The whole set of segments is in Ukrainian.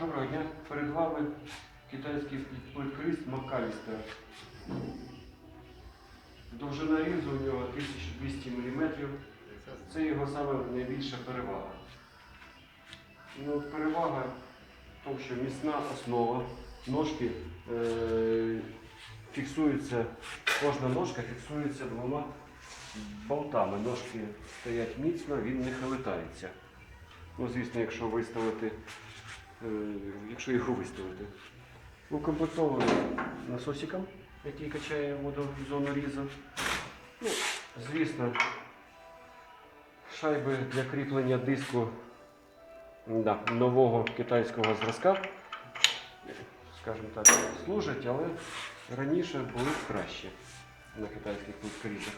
Доброго дня. Перед вами китайський плитколіст Макалістер. Довжина різу у нього 1200 мм. Це його саме найбільша перевага. Ну, перевага в тому, що міцна основа, ножки е, фіксуються, кожна ножка фіксується двома болтами. Ножки стоять міцно, він не хилитається. Ну, звісно, якщо виставити, якщо його виставити. Укомплектований насосиком, який качає воду в зону різу. Ну, звісно, шайби для кріплення диску да, нового китайського зразка, скажімо так, служать, але раніше були краще на китайських плиткорізах.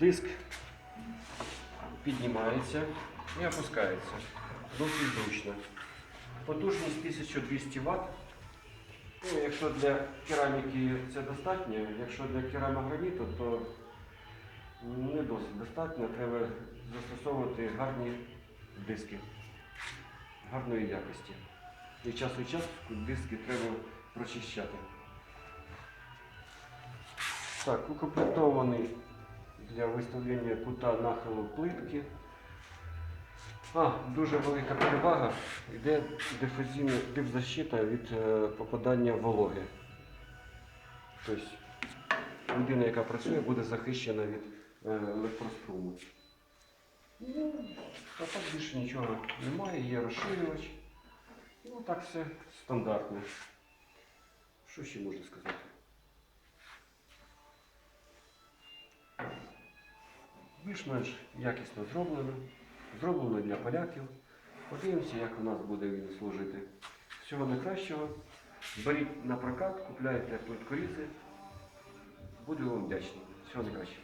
Диск піднімається і опускається. Досить зручно. Потужність 1200 Вт. Ну, якщо для кераміки це достатньо, якщо для керамограніту, то не досить достатньо. Треба застосовувати гарні диски гарної якості. І час від часу диски треба прочищати. Так, укомплектований для виставлення кута нахилу плитки. А, дуже велика перевага. Йде дифузійна дипзащита від е, попадання вологи. Тобто людина, яка працює, буде захищена від е, електроструму. Ну, а так більше нічого немає, є розширювач. Ну так все стандартно. Що ще можна сказати? Більш-менш якісно зроблено. Зроблено для поляків. Подивимося, як у нас буде він служити. Всього найкращого. Беріть на прокат, купляйте плиткорізи. Буду вам вдячний. Всього найкращого.